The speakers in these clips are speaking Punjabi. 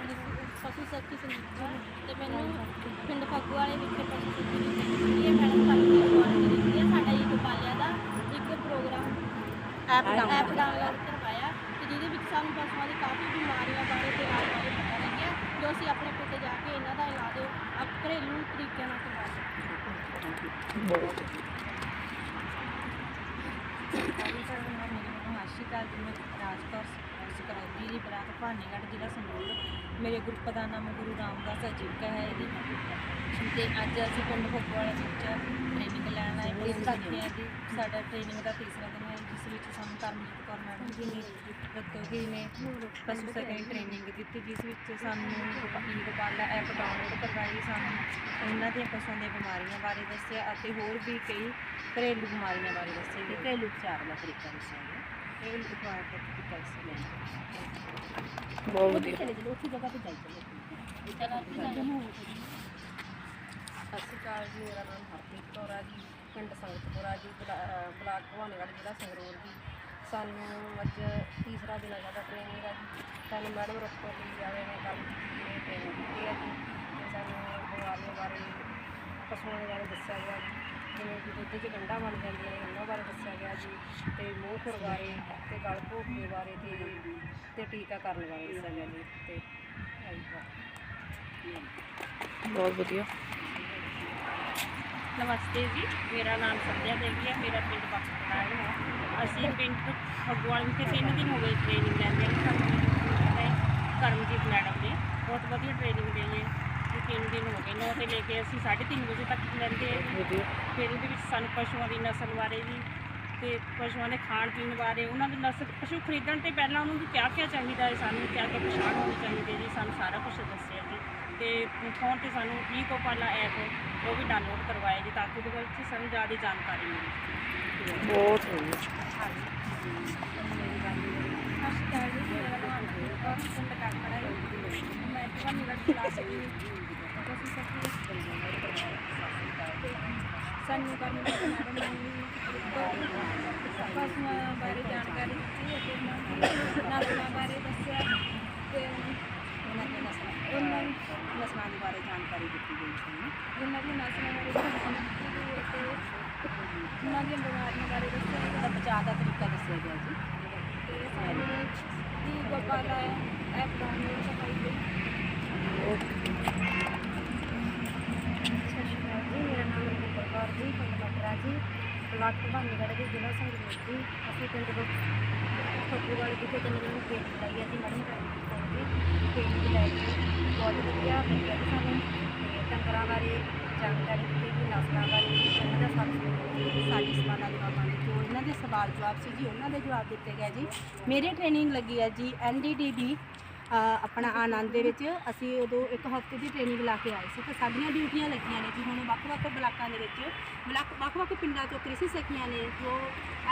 ਇੰਗਲਿਸ਼ ਪਸ਼ੂ ਸਖੀ ਸੰਗੀਤ ਤੇ ਮੈਨੂੰ ਪਿੰਡ ਫੱਗੂ ਵਾਲੇ ਵਿਖੇ ਪਸ਼ੂ ਸਖੀ ਦੀ ਟ੍ਰੇਨਿੰਗ ਮਿਲੀ ਹੈ ਮੈਡਮ ਕਰਕੇ ਅਵਾਰਡ ਦਿੱਤੀ ਹੈ ਸਾਡਾ ਇਹ ਗੋਪਾਲਿਆ ਦਾ ਇੱਕ ਪ੍ਰੋਗਰਾਮ ਐਪ ਐਪ ਡਾਊਨਲੋਡ ਕਰਵਾਇਆ ਤੇ ਜਿਹਦੇ ਵਿੱਚ ਸਾਨੂੰ ਪਸ਼ੂਆਂ ਦੀ ਕਾਫੀ ਬਿਮਾਰੀਆਂ ਬਾਰੇ ਤੇ ਇਲਾਜ ਬਾਰੇ ਪਤਾ ਲੱਗਿਆ ਜੋ ਅਸੀਂ ਆਪਣੇ ਪਿੰਡ ਜਾ ਕੇ ਇਹਨਾਂ ਦਾ ਇਲਾਜ ਆਪ ਘਰੇਲੂ ਤਰੀਕਿਆਂ ਨਾਲ ਕਰਵਾ ਸਕਦੇ ਹਾਂ। ਮੇਰਾ ਮੇਰੇ ਸਤਿ ਸ਼੍ਰੀ ਅਕਾਲ ਜੀ ਮੈਂ ਰਾਜਕੌਰ ਸਕਰੌਦੀ ਦੀ ਬਲਾਕ ਭਾਨੀਗੜ੍ਹ ਜ਼ਿਲ੍ਹਾ ਸੰਗਰੂਰ ਮੇਰੇ ਗਰੁੱਪ ਦਾ ਨਾਮ ਗੁਰੂ ਰਾਮਦਾਸ ਅਜੀਵਕਾ ਹੈ ਜੀ। ਤੇ ਅੱਜ ਅਸੀਂ ਪਿੰਡ ਫੁੱਗਵਾਲਾ ਵਿੱਚ ਟ੍ਰੇਨਿੰਗ ਲੈਣ ਆਏ ਪਲੀਜ਼ ਕਰਦੇ ਹਾਂ ਜੀ ਸਾਡਾ ਟ੍ਰੇਨਿੰਗ ਦਾ ਤੀਸਰਾ ਦਿਨ ਹੈ ਜਿਸ ਵਿੱਚ ਸਾਨੂੰ ਕਰਮਜੀਤ ਕੌਰ ਮੈਡਮ ਜੀ ਨੇ ਦੱਸੋ ਜੀ ਨੇ ਪਸ਼ੂ ਸੈਕੰਡ ਟ੍ਰੇਨਿੰਗ ਦਿੱਤੀ ਜਿਸ ਵਿੱਚ ਸਾਨੂੰ ਈ ਗੋਪਾਲਾ ਐਪ ਡਾਊਨਲੋਡ ਕਰਵਾਈ ਸਾਨੂੰ ਉਹਨਾਂ ਦੀਆਂ ਪਸ਼ੂਆਂ ਦੀਆਂ ਬਿਮਾਰੀਆਂ ਬਾਰੇ ਦੱਸਿਆ ਅਤੇ ਹੋਰ ਵੀ ਕਈ ਘਰੇਲੂ ਬਿਮਾਰੀਆਂ ਬਾਰੇ ਦੱਸਿਆ। ਜੀ ਘਰੇਲੂ ਉਪਚਾਰ ਦਾ ਤਰੀਕਾ ਦੱਸਿਆ ਗਿਆ। ਘਰੇਲੂ ਉਪਚਾਰ ਦਾ ਤਰੀਕਾ ਦੱਸਿਆ ਬਹੁਤ ਵਧੀਆ। ਚਲੇ ਚਲੋ ਉਸੇ ਜਗ੍ਹਾ ਤੇ ਜਾਈ ਚਲੋ ਸਤਿ ਸ਼੍ਰੀ ਅਕਾਲ ਜੀ ਮੇਰਾ ਨਾਮ ਹਰਪ੍ਰੀਤ ਕੌਰ ਆ ਜੀ ਪਿੰਡ ਸੰਗਤਪੁਰਾ ਜੀ ਬਲਾ- ਬਲਾਕ ਭਵਾਨੀਗੜ੍ਹ ਜ਼ਿਲ੍ਹਾ ਸੰਗਰੂਰ ਜੀ। ਸਾਨੂੰ ਅੱਜ ਤੀਸਰਾ ਦਿਨ ਹੈ ਸਾਡਾ ਟ੍ਰੇਨਿੰਗ ਦਾ ਜੀ। ਸਾਨੂੰ ਮੈਡਮ ਰੋਕੋ ਲਈ ਜਾਵੇ ਨੇ ਕੱਲ੍ਹ ਨੇ ਟ੍ਰੇਨਿੰਗ ਦਿੱਤੀ ਹੈ ਜੀ। ਤੇ ਸਾਨੂੰ ਬਿਮਾਰੀਆਂ ਬਾਰੇ ਪਸ਼ੂਆਂ ਦੇ ਬਾਰੇ ਦੱਸਿਆ ਗਿਆ ਜੀ। ਜਿਵੇਂ ਕਿ ਦੁੱਧ 'ਚ ਗੰਢਾਂ ਬਣ ਜਾਂਦੀਆਂ ਨੇ ਉਹਨਾਂ ਬਾਰੇ ਦੱਸਿਆ ਗਿਆ ਜੀ ਤੇ ਮੂੰਹ ਖੁਰ ਬਾਰੇ ਤੇ ਗਲ ਭੋਗੇ ਬਾਰੇ ਤੇ ਤੇ ਟੀਕਾਕਰਨ ਬਾਰੇ ਦੱਸਿਆ ਗਿਆ ਜੀ ਤੇ ਆਹੀ ਬਾਤ ਬਹੁਤ ਵਧੀਆ। ਨਮਸਤੇ ਜੀ ਮੇਰਾ ਨਾਮ ਸੰਧਿਆ ਦੇਵੀ ਹੈ ਮੇਰਾ ਪਿੰਡ ਬਖਤਰਾਲ ਹੈ। ਅਸੀਂ ਪਿੰਡ ਫਗਵਾਲ ਵਿਖੇ ਤਿੰਨ ਦਿਨ ਹੋ ਗਏ ਟ੍ਰੇਨਿੰਗ ਲੈਂਦੇ ਹਾਂ ਕਰਮਜੀਤ ਮੈਡਮ ਨੇ ਬਹੁਤ ਵਧੀਆ ਟ੍ਰੇਨਿੰਗ ਦੇਈ ਹੈ। ਦਿਨ ਹੋ ਗਏ ਨੌ ਤੋਂ ਲੈ ਕੇ ਅਸੀਂ 3:30 ਵਜੇ ਤੱਕ ਲੈਂਦੇ ਹਾਂ ਜੀ। ਫਿਰ ਉਹਦੇ ਵਿੱਚ ਸਾਨੂੰ ਪਸ਼ੂਆਂ ਦੀ ਨਸਲ ਬਾਰੇ ਵੀ ਤੇ ਪਸ਼ੂਆਂ ਦੇ ਖਾਣ ਪੀਣ ਬਾਰੇ ਉਹਨਾਂ ਦੀ ਨਸਲ ਪਸ਼ੂ ਖਰੀਦਣ ਤੇ ਪਹਿਲਾਂ ਉਹਨਾਂ ਨੂੰ ਕਿਆ ਕਿਆ ਚਾਹੀਦਾ ਹੈ ਸਾਨੂੰ ਕਿਆ ਕਿਆ ਪਛਾਣ ਹੋਣੀ ਚਾਹੀਦੀ ਹੈ ਜੀ ਸਾਨੂੰ ਸਾਰਾ ਕੁਝ ਦੱਸਿਆ ਜੀ ਤੇ ਫੋਨ ਤੇ ਸਾਨੂੰ ਈ ਗੋਪਾਲਾ ਐਪ ਉਹ ਵੀ ਡਾਊਨਲੋਡ ਕਰਵਾਇਆ ਜੀ ਤਾਂ ਕਿ ਉਹਦੇ ਵਿੱਚ ਸਾਨੂੰ ਜ਼ਿਆਦਾ ਜਾਣਕਾਰੀ ਮਿਲੇ ਬਹੁਤ ਵਧੀਆ ਮੇਰਾ ਨਾਮ ਕਾਕੜਾ ਹੈ ਮੈਂ ਭਵਾਨੀਗੜ੍ਹ ਕਲਾਸ ਦੀ ਸਾਨੂੰ ਕਰਨ ਦੇ ਮੈਡਮ ਨੇ ਪਸ਼ੂਆਂ ਬਾਰੇ ਜਾਣਕਾਰੀ ਦਿੱਤੀ ਅਤੇ ਉਹਨਾਂ ਦੀ ਨਸਲਾਂ ਬਾਰੇ ਦੱਸਿਆ ਤੇ ਉਹਨਾਂ ਦੇ ਨਸਲਾਂ ਉਹਨਾਂ ਨਸਲਾਂ ਦੇ ਬਾਰੇ ਜਾਣਕਾਰੀ ਦਿੱਤੀ ਗਈ ਸਾਨੂੰ ਉਹਨਾਂ ਦੀ ਨਸਲਾਂ ਬਾਰੇ ਜਾਣਕਾਰੀ ਦਿੱਤੀ ਗਈ ਅਤੇ ਉਹਨਾਂ ਦੀਆਂ ਬਿਮਾਰੀਆਂ ਬਾਰੇ ਦੱਸਿਆ ਗਿਆ ਉਹਦਾ ਬਚਾਅ ਦਾ ਤਰੀਕਾ ਦੱਸਿਆ ਗਿਆ ਜੀ ਤੇ ਸਾਨੂੰ ਦੀ ਗੋਪਾਲਾ ਐਪ ਡਾਊਨਲੋਡ ਕਰਵਾਈ ਗਈ ਸਤਿ ਸ਼੍ਰੀ ਅਕਾਲ ਜੀ ਮੇਰਾ ਨਾਮ ਰਵਿੰਦਰ ਕੌਰ ਜੀ ਪਿੰਡ ਮਟਰਾ ਜੀ ਬਲਾਕ ਭਵਾਨੀਗੜ੍ਹ ਦੇ ਜ਼ਿਲ੍ਹਾ ਸੰਗਰੂਰ ਜੀ ਅਸੀਂ ਪਿੰਡ ਫੱਗੂਵਾਲ ਵਿਖੇ ਤਿੰਨ ਦਿਨ ਟ੍ਰੇਨਿੰਗ ਲਈ ਹੈ ਮੈਡਮ ਟ੍ਰੇਨਿੰਗ ਟ੍ਰੇਨਿੰਗ ਲੈ ਕੇ ਬਹੁਤ ਵਧੀਆ ਲੱਗਿਆ ਜੀ ਸਾਨੂੰ। ਤੇ ਡੰਗਰਾਂ ਬਾਰੇ ਜਾਣਕਾਰੀ ਦਿੱਤੀ ਗਈ ਨਸਲਾਂ ਬਾਰੇ ਵੀ ਇਹਨਾਂ ਦਾ ਸਭ ਸਾਡੀ ਸਵਾਲਾਂ ਜਵਾਬਾਂ ਦੇ ਜੋ ਇਹਨਾਂ ਦੇ ਸਵਾਲ ਜਵਾਬ ਸੀ ਜੀ, ਉਹਨਾਂ ਦੇ ਜਵਾਬ ਦਿੱਤੇ ਗਏ ਜੀ। ਮੇਰੇ ਟ੍ਰੇਨਿੰਗ ਲੱਗੀ ਹੈ ਜੀ ਐਨਡੀਡੀਬੀ ਆਪਣਾ ਆਨੰਦ ਦੇ ਵਿੱਚ ਅਸੀਂ ਉਦੋਂ ਇੱਕ ਹਫ਼ਤੇ ਦੀ ਟ੍ਰੇਨਿੰਗ ਲਾ ਕੇ ਆਏ ਸੀ ਤੇ ਸਾਡੀਆਂ ਡਿਊਟੀਆਂ ਲੱਗੀਆਂ ਨੇ ਜੀ ਹੁਣ ਵੱਖ-ਵੱਖ ਬਲਾਕਾਂ ਦੇ ਵਿੱਚ ਬਲਾਕ ਵੱਖ-ਵੱਖ ਪਿੰਡਾਂ ਤੋਂ ਕ੍ਰਿਸ਼ੀ ਸਖੀਆਂ ਨੇ ਜੋ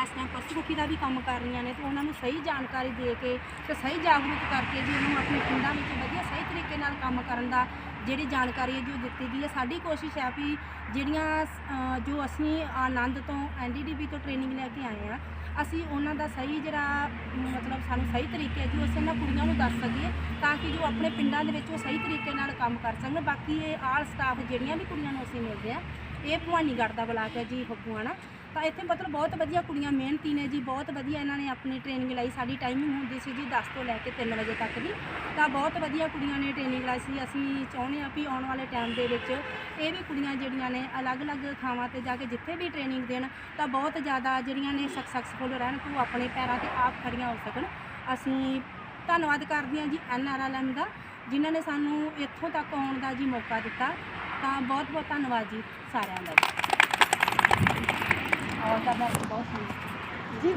ਇਸ ਟਾਈਮ ਪਸ਼ੂ ਪੱਖੀ ਦਾ ਵੀ ਕੰਮ ਕਰ ਰਹੀਆਂ ਨੇ ਤੇ ਉਹਨਾਂ ਨੂੰ ਸਹੀ ਜਾਣਕਾਰੀ ਦੇ ਕੇ ਤੇ ਸਹੀ ਜਾਗਰੂਕ ਕਰਕੇ ਜੀ ਉਹਨਾਂ ਨੂੰ ਆਪਣੇ ਪਿੰਡਾਂ ਵਿੱਚ ਵਧੀਆ ਸਹੀ ਤਰੀਕੇ ਨਾਲ ਕੰਮ ਕਰਨ ਦਾ ਜਿਹੜੀ ਜਾਣਕਾਰੀ ਹੈ ਜੋ ਦਿੱਤੀ ਗਈ ਹੈ। ਸਾਡੀ ਕੋਸ਼ਿਸ਼ ਹੈ ਵੀ ਜਿਹੜੀਆਂ ਜੋ ਅਸੀਂ ਆਨੰਦ ਤੋਂ ਐਨਡੀਡੀਬੀ ਤੋਂ ਟ੍ਰੇਨਿੰਗ ਲੈ ਕੇ ਆਏ ਆ ਅਸੀਂ ਉਹਨਾਂ ਦਾ ਸਹੀ ਜਿਹੜਾ ਮਤਲਬ ਸਾਨੂੰ ਸਹੀ ਤਰੀਕੇ ਹੈ ਜੋ ਅਸੀਂ ਉਹਨਾਂ ਕੁੜੀਆਂ ਨੂੰ ਦੱਸ ਸਕੀਏ, ਤਾਂ ਕਿ ਜੋ ਆਪਣੇ ਪਿੰਡਾਂ ਦੇ ਵਿੱਚ ਉਹ ਸਹੀ ਤਰੀਕੇ ਨਾਲ ਕੰਮ ਕਰ ਸਕਣ। ਬਾਕੀ ਇਹ ਆਲ ਸਟਾਫ ਜਿਹੜੀਆਂ ਵੀ ਕੁੜੀਆਂ ਨੂੰ ਅਸੀਂ ਮਿਲਦੇ ਆ ਇਹ ਭਵਾਨੀਗੜ੍ਹ ਦਾ ਬਲਾਕ ਹੈ ਜੀ ਫੱਗੂਆਣਾ ਤਾਂ ਇੱਥੇ ਮਤਲਬ ਬਹੁਤ ਵਧੀਆ ਕੁੜੀਆਂ, ਮਿਹਨਤੀ ਨੇ ਜੀ, ਬਹੁਤ ਵਧੀਆ ਇਹਨਾਂ ਨੇ ਆਪਣੀ ਟ੍ਰੇਨਿੰਗ ਲਈ। ਸਾਡੀ ਟਾਈਮਿੰਗ ਹੁੰਦੀ ਸੀ ਜੀ 10 ਤੋਂ ਲੈ ਕੇ 3 ਵਜੇ ਤੱਕ ਦੀ ਤਾਂ ਬਹੁਤ ਵਧੀਆ ਕੁੜੀਆਂ ਨੇ ਟ੍ਰੇਨਿੰਗ ਲਈ ਸੀ। ਅਸੀਂ ਚਾਹੁੰਦੇ ਹਾਂ ਵੀ ਆਉਣ ਵਾਲੇ ਟਾਈਮ ਦੇ ਵਿੱਚ ਇਹ ਵੀ ਕੁੜੀਆਂ ਜਿਹੜੀਆਂ ਨੇ ਅਲੱਗ-ਅਲੱਗ ਥਾਵਾਂ ਤੇ ਜਾ ਕੇ ਜਿੱਥੇ ਵੀ ਟ੍ਰੇਨਿੰਗ ਦੇਣ, ਤਾਂ ਬਹੁਤ ਜ਼ਿਆਦਾ ਜਿਹੜੀਆਂ ਨੇ ਸਕਸੈਸਫੁਲ ਰਹਿਣ ਤੋਂ ਆਪਣੇ ਪੈਰਾਂ ਤੇ ਆਪ ਖੜੀਆਂ ਹੋ ਸਕਣ। ਅਸੀਂ ਧੰਨਵਾਦ ਕਰਦੇ ਹਾਂ ਜੀ ਐਨਆਰਐਲਐਮ ਦਾ, ਜਿਨ੍ਹਾਂ ਨੇ ਸਾਨੂੰ ਇੱਥੋਂ ਤੱਕ ਆਉਣ ਦਾ ਜੀ ਮੌਕਾ ਦਿੱਤਾ। ਤਾਂ ਬਹੁਤ ਬਹੁਤ ਧੰਨਵਾਦ ਜੀ ਸਾਰਿਆਂ ਦਾ। ਜੀ। ਔਰ ਦਾ ਬਹੁਤ ਬਹੁਤ